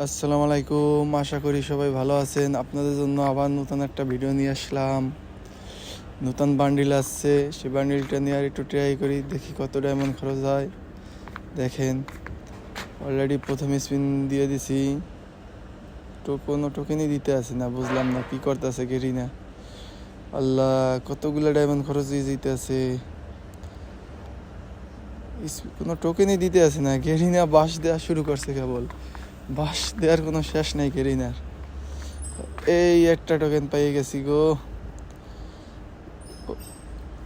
আসসালামু আলাইকুম, আশা করি সবাই ভালো আছেন। আপনাদের জন্য আবার নতুন একটা ভিডিও নিয়ে আসলাম। নতুন বান্ডিল আসছে, সেই বান্ডিলটা নিয়ে আর একটু ট্রাই করি, দেখি কত ডায়মন্ড খরচ হয়। দেখেন অলরেডি প্রথম স্পিন দিয়ে দিছি। তো কোনো টোকেনই দিতে আছে না, বুঝলাম না কি করতেছে গেরি না। আল্লাহ, কতগুলো ডায়মন্ড খরচ দিয়ে দিতে আছে কোনো টোকেনই দিতে আছে না গেরিনা বাস দেওয়া শুরু করছে কেবল। বাস দেওয়ার কোনো শেষ নাই গেরিনার এই একটা টোকেন পাইয়ে গেছি গো।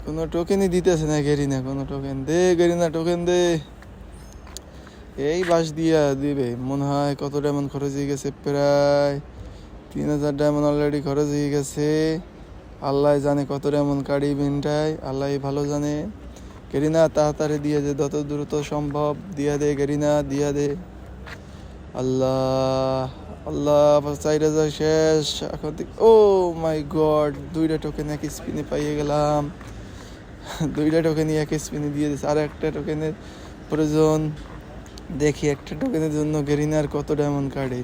কোনো টোকেনই দিতেছে না গেরিনা কোনো টোকেন দে গেরিনা টোকেন দে। এই বাস দিয়া দিবে, মনে হয় কত ডায়মন্ড খরচ হয়ে গেছে প্রায় তিন হাজার ডায়মন্ড অলরেডি খরচ হয়ে গেছে। আল্লাহ জানে কত ডায়মন্ড কাড়ি বিনটায়, আল্লাহ ভালো জানে। গেরিনা তাড়াতাড়ি দিয়ে দে, যত দ্রুত সম্ভব দিয়া দে গেরিনা দিয়া দে। আল্লাহ আল্লাহ শেষ। এখন ও মাই গড, দুইটা টোকেন স্পিনে পাইয়ে গেলাম। দুইটা টোকেনই স্পিনে দিয়ে দিচ্ছে আর একটা টোকেনের প্রয়োজন। দেখি একটা টোকেনের জন্য গেরিনার কত ডায়মন্ড কার্ডে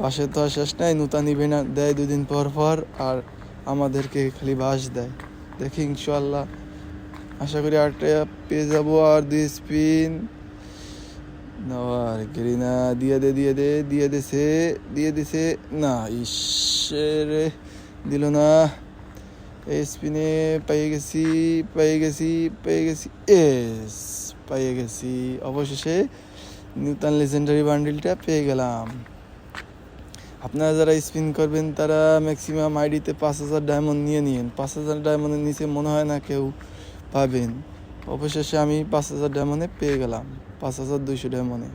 বাসে তো আর শেষ নাই নূতন ইভেন্ট দেয় দুদিন পর পর, আর আমাদেরকে খালি বাস দেয়। দেখি ইনশাল্লাহ আশা করি আটটা পেয়ে যাব আর দুই স্পিন আর গেরিনা দিয়ে দে দিয়ে দে দিয়ে দিছে দিয়ে দিছে না ঈশ্বরে দিল না স্পিনে পেয়ে গেছি পেয়ে গেছি পেয়ে গেছি এস পেয়ে গেছি অবশেষে নিউটন লেজেন্ডারি বান্ডিলটা পেয়ে গেলাম। আপনারা যারা স্পিন করবেন, তারা ম্যাক্সিমাম আইডিতে পাঁচ হাজার ডায়মন্ড নিয়ে নিন। পাঁচ হাজার ডায়মন্ডের নিচে মনে হয় না কেউ পাবেন। অবশেষে আমি পাঁচ হাজার ডায়মন্ডে পেয়ে গেলাম। পাঁচ হাজার দুইশো ডায়মন্ডে